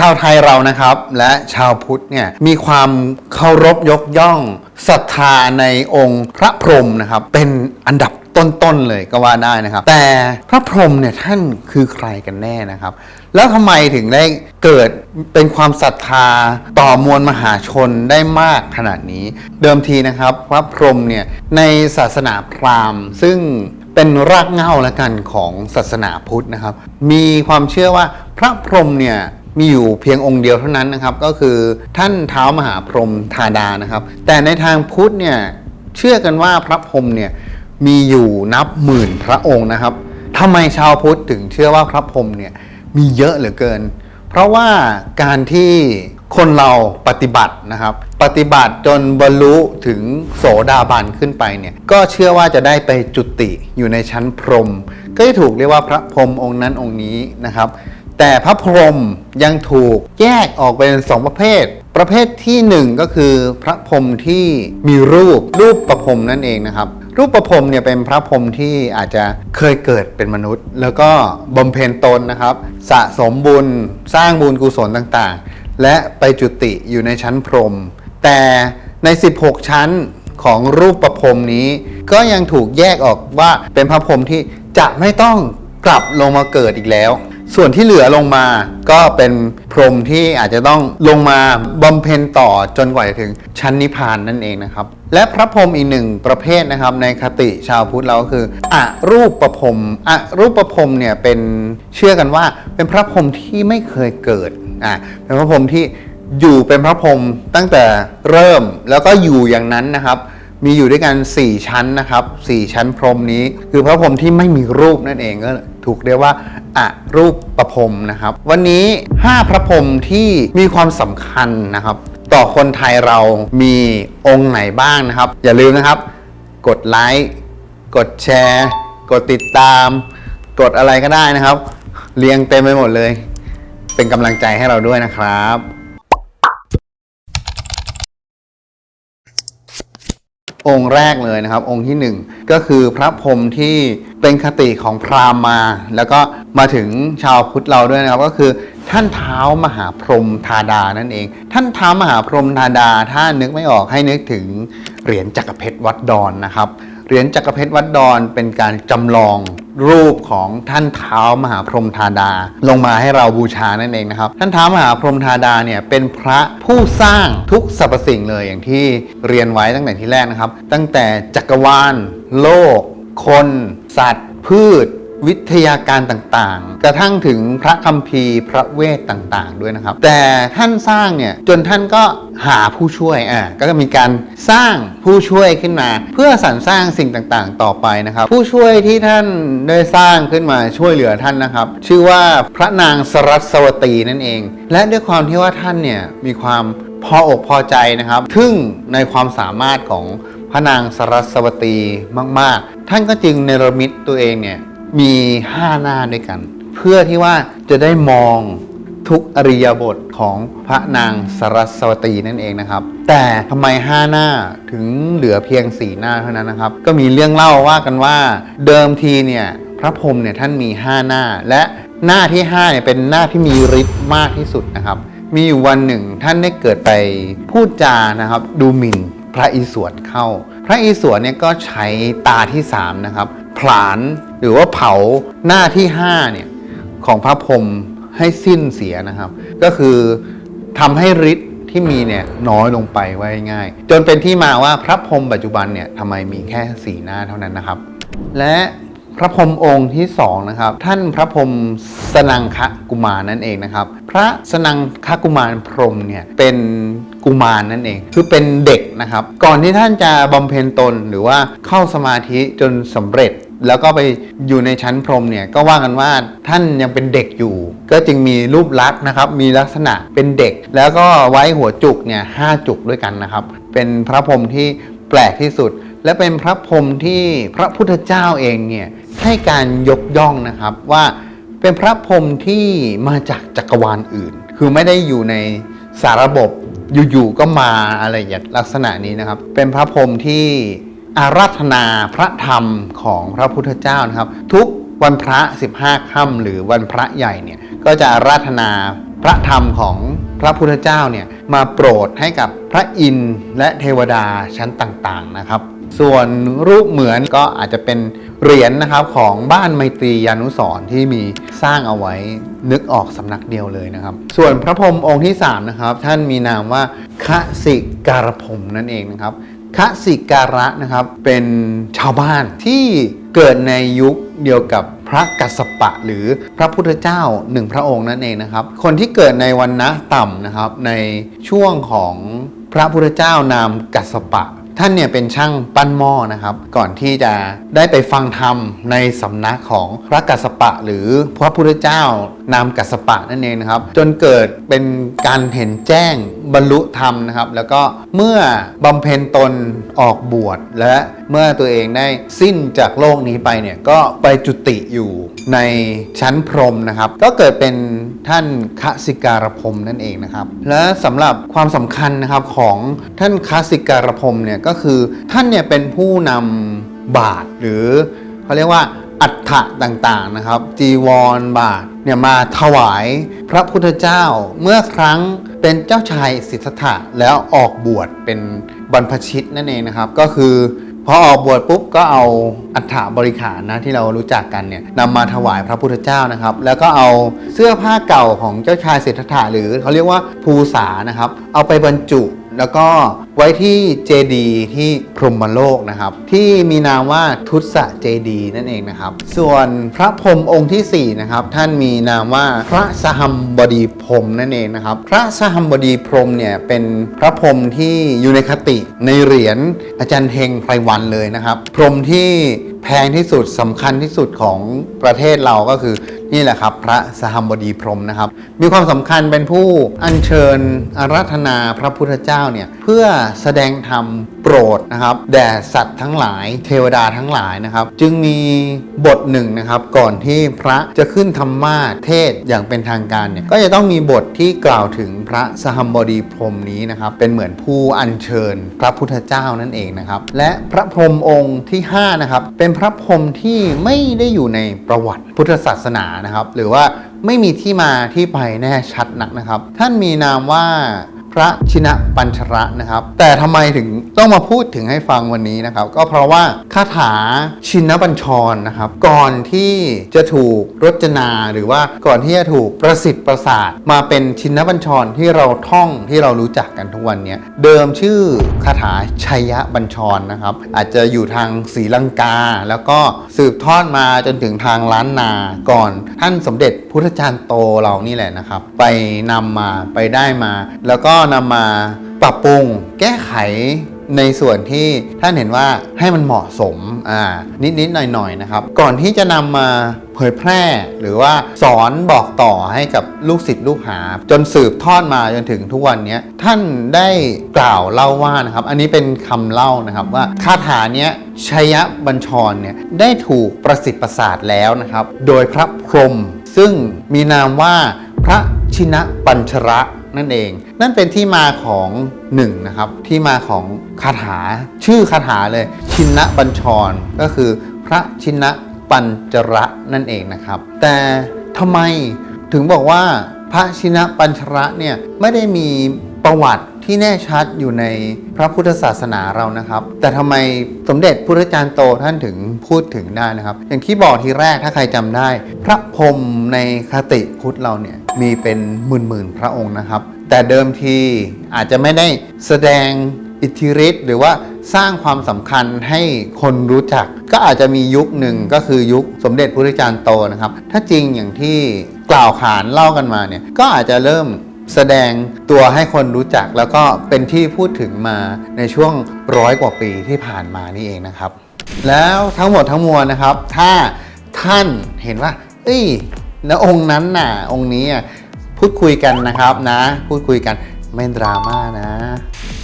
ชาวไทยเรานะครับ และชาวพุทธเนี่ยมีความเคารพยกย่องศรัทธาในองค์พระพรหมนะครับ เป็นอันดับต้นๆเลยก็ว่าได้นะครับ แต่พระพรหมเนี่ยท่านคือใครกันแน่นะครับ แล้วทำไมถึงได้เกิดเป็นความศรัทธาต่อมวลมหาชนได้มากขนาดนี้ เดิมทีนะครับ พระพรหมเนี่ยในศาสนาพราหมณ์ ซึ่งเป็นรากเหง้าละกันของศาสนาพุทธนะครับ มีความเชื่อว่าพระพรหมเนี่ย มีอยู่เพียงองค์เดียวเท่านั้นนะครับ ก็คือท่านเท้ามหาพรหมธาดานะครับ แต่ในทางพุทธเนี่ยเชื่อกันว่าพระพรหมเนี่ยมีอยู่นับหมื่นพระองค์นะครับทำไมชาวพุทธถึงเชื่อว่าพระพรหมเนี่ยมีเยอะเหลือเกิน เพราะว่าการที่คนเราปฏิบัตินะครับ ปฏิบัติจนบรรลุถึงโสดาบันขึ้นไปเนี่ยก็เชื่อว่าจะได้ไปจุติอยู่ในชั้นพรหมก็จะถูกเรียกว่าพระพรหมองค์นั้นองค์นี้นะครับ แต่พระพรหมยังถูกแยกออกเป็นสองประเภท ประเภทที่หนึ่งก็คือพระพรหมที่มีรูปรูปประพรมนั่นเองนะครับ รูปประพรมเนี่ยเป็นพระพรหมที่อาจจะเคยเกิดเป็นมนุษย์ แล้วก็บำเพ็ญตนนะครับ สะสมบุญสร้างบุญกุศลต่างๆ และไปจุติอยู่ในชั้นพรหมแต่ใน 16 ชั้นของรูปประพรมนี้ ก็ยังถูกแยกออกว่าเป็นพระพรหมที่จะไม่ต้องกลับลงมาเกิดอีกแล้ว ส่วนที่เหลือลงมาก็เป็นพรหมที่อาจจะต้องลงมาบำเพ็ญต่อจนกว่าจะถึงชั้นนิพพานนั่นเองนะครับ และพระพรหมอีกหนึ่งประเภทนะครับ ในคติชาวพุทธเราก็คืออรูปประพรมอรูปประพรมเนี่ยเป็นเชื่อกันว่าเป็นพระพรหมที่ไม่เคยเกิดอะเป็นพระพรหมที่อยู่เป็นพระพรหมตั้งแต่เริ่มแล้วก็อยู่อย่างนั้นนะครับ มีอยู่ด้วยกัน 4 ชั้นนะครับ 4 ชั้นพรมนี้ คือพระพรมที่ไม่มีรูปนั่นเองก็ถูกเรียกว่าอะรูปประพรมนะครับ วันนี้ 5 พระพรมที่มีความสำคัญนะครับ ต่อคนไทยเรามีองค์ไหนบ้างนะครับ อย่าลืมนะครับ กดไลค์กดแชร์ กดติดตาม กดอะไรก็ได้นะครับ เรียงเต็มไปหมดเลย เป็นกำลังใจให้เราด้วยนะครับ องค์แรกเลยนะครับ องค์ที่หนึ่งก็คือพระพรหมที่เป็นคติของพราหมณ์มา แล้วก็มาถึงชาวพุทธเราด้วยนะครับ ก็คือท่านเท้ามหาพรหมธาดานั่นเอง ท่านเท้ามหาพรหมธาดา ถ้านึกไม่ออกให้นึกถึงเหรียญจักรเพชรวัดดอนนะครับ เหรียญจักรเพชรวัดดอนเป็นการจำลองรูปของท่านเท้ามหาพรหมธาดา ลงมาให้เราบูชานั่นเองนะครับ ท่านเท้ามหาพรหมธาดาเนี่ยเป็นพระผู้สร้างทุกสรรพสิ่งเลยอย่างที่เรียนไว้ตั้งแต่ที่แรกนะครับ ตั้งแต่จักรวาล โลก คน สัตว์ พืช วิทยาการต่างๆ กระทั่งถึงพระคัมภีร์พระเวทต่างๆ ด้วยนะครับ แต่ท่านสร้างเนี่ยจนท่านก็หาผู้ช่วยอ่าก็มีการสร้างผู้ช่วยขึ้นมา เพื่อสรรสร้างสิ่งต่างๆ ต่อไปนะครับ ผู้ช่วยที่ท่านได้สร้างขึ้นมาช่วยเหลือท่านนะครับ ชื่อว่าพระนางสรัสวตีนั่นเอง และด้วยความที่ว่าท่านเนี่ยมีความพออกพอใจนะครับทึ่งในความสามารถของพระนางสรัสวตีมาก ๆ ท่านก็จึงเนรมิตตัวเองเนี่ย มี 5 หน้าด้วยกัน เพื่อที่ว่าจะได้มองทุกอริยบทของพระนางสรัสวตีนั่นเองนะครับ แต่ทำไม 5 หน้าถึงเหลือเพียง 4 หน้าเท่านั้นนะครับ ก็มีเรื่องเล่าว่ากันว่าเดิมทีเนี่ยพระพรหมเนี่ยท่านมี 5 หน้า และหน้าที่5เนี่ยเป็นหน้าที่มีฤทธิ์มากที่สุดนะครับ มีอยู่วันหนึ่งท่านได้เกิดไปพูดจานะครับ ดูหมิ่นพระอิศวรเข้า พระอิศวรเนี่ยก็ใช้ตาที่สามนะครับผลาญหรือว่าเผาหน้าที่5เนี่ยของพระพรหมให้สิ้นเสียนะครับ ก็คือทำให้ฤทธิ์ที่มีเนี่ยน้อยลงไปไว้ง่าย จนเป็นที่มาว่าพระพรหมปัจจุบันเนี่ยทำไมมีแค่สีหน้าเท่านั้นนะครับ และ พระพรหมองค์ที่สองนะครับท่านพระพรหมสนังคะกุมารนั่นเองนะครับ พระสนังคะกุมารพรหมเนี่ยเป็นกุมารนั่นเอง คือเป็นเด็กนะครับ ก่อนที่ท่านจะบำเพ็ญตนหรือว่าเข้าสมาธิจนสำเร็จแล้วก็ไปอยู่ในชั้นพรหมเนี่ยก็ว่ากันว่าท่านยังเป็นเด็กอยู่ ก็จึงมีรูปลักษณ์นะครับ มีลักษณะเป็นเด็ก แล้วก็ไว้หัวจุกเนี่ยห้าจุกด้วยกันนะครับ เป็นพระพรหมที่แปลกที่สุด และเป็นพระพรหมที่พระพุทธเจ้าเองเนี่ยให้การยกย่องนะครับว่าเป็นพระพรหมที่มาจากจักรวาลอื่น คือไม่ได้อยู่ในสารบบอยู่ๆก็มาอะไรอย่างลักษณะนี้นะครับ เป็นพระพรหมที่อาราธนาพระธรรมของพระพุทธเจ้านะครับ ทุกวันพระ 15ค่ำหรือวันพระใหญ่เนี่ยก็จะอาราธนาพระธรรมของ พระพุทธเจ้าเนี่ยมาโปรดให้กับพระอินทร์และเทวดาชั้นต่างๆนะครับ ส่วนรูปเหมือนก็อาจจะเป็นเหรียญนะครับของบ้านไมตรียานุสร์ที่มีสร้างเอาไว้นึกออกสำนักเดียวเลยนะครับ ส่วนพระพรหมองค์ที่3นะครับท่านมีนามว่าคะสิการพรมนั่นเองนะครับคะสิการะนะครับเป็นชาวบ้านที่เกิดในยุคเดียวกับ พระกัสสปะหรือพระพุทธเจ้าหนึ่งพระองค์นั่นเองนะครับ คนที่เกิดในวันนะต่ำนะครับในช่วงของพระพุทธเจ้านามกัสสปะ ท่านเนี่ยเป็นช่างปั้นหม้อนะครับ ก่อนที่จะได้ไปฟังธรรมในสำนักของพระกัสสปะ หรือพระพุทธเจ้า นามกัสปะนั่นเองนะครับ จนเกิดเป็นการเห็นแจ้งบรรลุธรรมนะครับ แล้วก็เมื่อบำเพ็ญตนออกบวชและเมื่อตัวเองได้สิ้นจากโลกนี้ไปเนี่ยก็ไปจุติอยู่ในชั้นพรหมนะครับ ก็เกิดเป็นท่านคสิการพรมนั่นเองนะครับ และสำหรับความสำคัญนะครับของท่านคสิการพรมเนี่ยก็คือท่านเนี่ยเป็นผู้นำบาตรหรือเขาเรียกว่า อัฐะต่างๆนะครับ จีวรบาทเนี่ยมาถวายพระพุทธเจ้าเมื่อครั้งเป็นเจ้าชายสิทธัตถะแล้วออกบวชเป็นบรรพชิตนั่นเองนะครับ ก็คือพอออกบวชปุ๊บก็เอาอัฐบริขารนะที่เรารู้จักกันเนี่ยนำมาถวายพระพุทธเจ้านะครับ แล้วก็เอาเสื้อผ้าเก่าของเจ้าชายสิทธัตถะหรือเขาเรียกว่าภูษานะครับ เอาไปบรรจุ แล้วก็ไว้ที่เจดีที่พรหมโลกนะครับ ที่มีนามว่าทุตสะเจดีนั่นเองนะครับ ส่วนพระพรหมองค์ทีสี่ 4 นะครับ ท่านมีนามว่าพระสหัมบดีพรหมนั่นเองนะครับ พระสหัมบดีพรหมเนี่ยเป็นพระพรหมที่อยู่ในคติในเหรียญอาจารย์เฮงไพรวันเลยนะครับ พรหมที่แพงที่สุดสำคัญที่สุดของประเทศเราก็คือ นี่แหละครับ พระสหัมบดีพรมนะครับ มีความสำคัญเป็นผู้อัญเชิญอาราธนาพระพุทธเจ้าเนี่ยเพื่อแสดงธรรมโปรดนะครับแด่สัตว์ทั้งหลาย เทวดาทั้งหลายนะครับ จึงมีบทหนึ่งนะครับก่อนที่พระจะขึ้นธรรมาเทศอย่างเป็นทางการเนี่ยก็จะต้องมีบทที่กล่าวถึงพระสหัมบดีพรมนี้นะครับเป็นเหมือนผู้อัญเชิญพระพุทธเจ้านั่นเองนะครับและพระพรหมองค์ที่ห้านะครับเป็นพระพรหมที่ไม่ได้อยู่ในประวัติพุทธศาสนานะครับ หรือว่าไม่มีที่มาที่ไปแน่ชัดนักนะครับ ท่านมีนามว่า พระชินะปัญชระนะครับ แต่ทำไมถึงต้องมาพูดถึงให้ฟังวันนี้นะครับ ก็เพราะว่าคาถาชินบัญชรนะครับ ก่อนที่จะถูกรจนาหรือว่าก่อนที่จะถูกประสิทธิ์ประสาท มาเป็นชินบัญชรที่เราท่องที่เรารู้จักกันทุกวันเนี้ยเดิมชื่อคาถาชัยบัญชรนะครับ อาจจะอยู่ทางศรีลังกา แล้วก็สืบทอดมาจนถึงทางล้านนาก่อนท่านสมเด็จพุทธจารย์โตเรานี่แหละนะครับ ไปนำมาไปได้มาแล้วก็นำมาปรับปรุงแก้ไขในส่วนที่ท่านเห็นว่าให้มันเหมาะสมอ่านิดๆหน่อยๆนะครับ ก่อนที่จะนำมาเผยแพร่ หรือว่าสอนบอกต่อให้กับลูกศิษย์ลูกหา จนสืบทอดมาจนถึงทุกวันนี้ท่านได้กล่าวเล่าว่านะครับ อันนี้เป็นคำเล่านะครับว่าคาถาเนี้ยชัยบัญชรเนี่ยได้ถูกประสิทธิ์ประสาทแล้วนะครับ โดยพระพรหมซึ่งมีนามว่าพระชินะปัญชระ นั่นเอง นั่นเป็นที่มาของหนึ่งนะครับที่มาของคาถาชื่อคาถาเลยชินะบัญชร ก็คือพระชินะปัญจระนั่นเองนะครับ แต่ทำไมถึงบอกว่าพระชินะปัญชระเนี่ยไม่ได้มีประวัติ ที่แน่ชัดอยู่ในพระพุทธศาสนาเรานะครับ แต่ทำไมสมเด็จพุทธจารย์โตท่านถึงพูดถึงได้นะครับ อย่างที่บอกทีแรกถ้าใครจำได้ พระพรหมในคติพุทธเราเนี่ยมีเป็นหมื่นๆพระองค์นะครับ แต่เดิมทีอาจจะไม่ได้แสดงอิทธิฤทธิ์หรือว่าสร้างความสำคัญให้คนรู้จัก ก็อาจจะมียุคหนึ่งก็คือยุคสมเด็จพุทธจารย์โตนะครับ ถ้าจริงอย่างที่กล่าวขานเล่ากันมาเนี่ยก็อาจจะเริ่ม แสดงตัวให้คนรู้จักแล้วก็เป็นที่พูดถึงมาในช่วงร้อยกว่าปีที่ผ่านมานี่เองนะครับ แล้วทั้งหมดทั้งมวลนะครับ ถ้าท่านเห็นว่าเอ้ยนะองค์นั้นน่ะ องค์นี้อะพูดคุยกันนะครับนะ พูดคุยกันไม่ดราม่านะ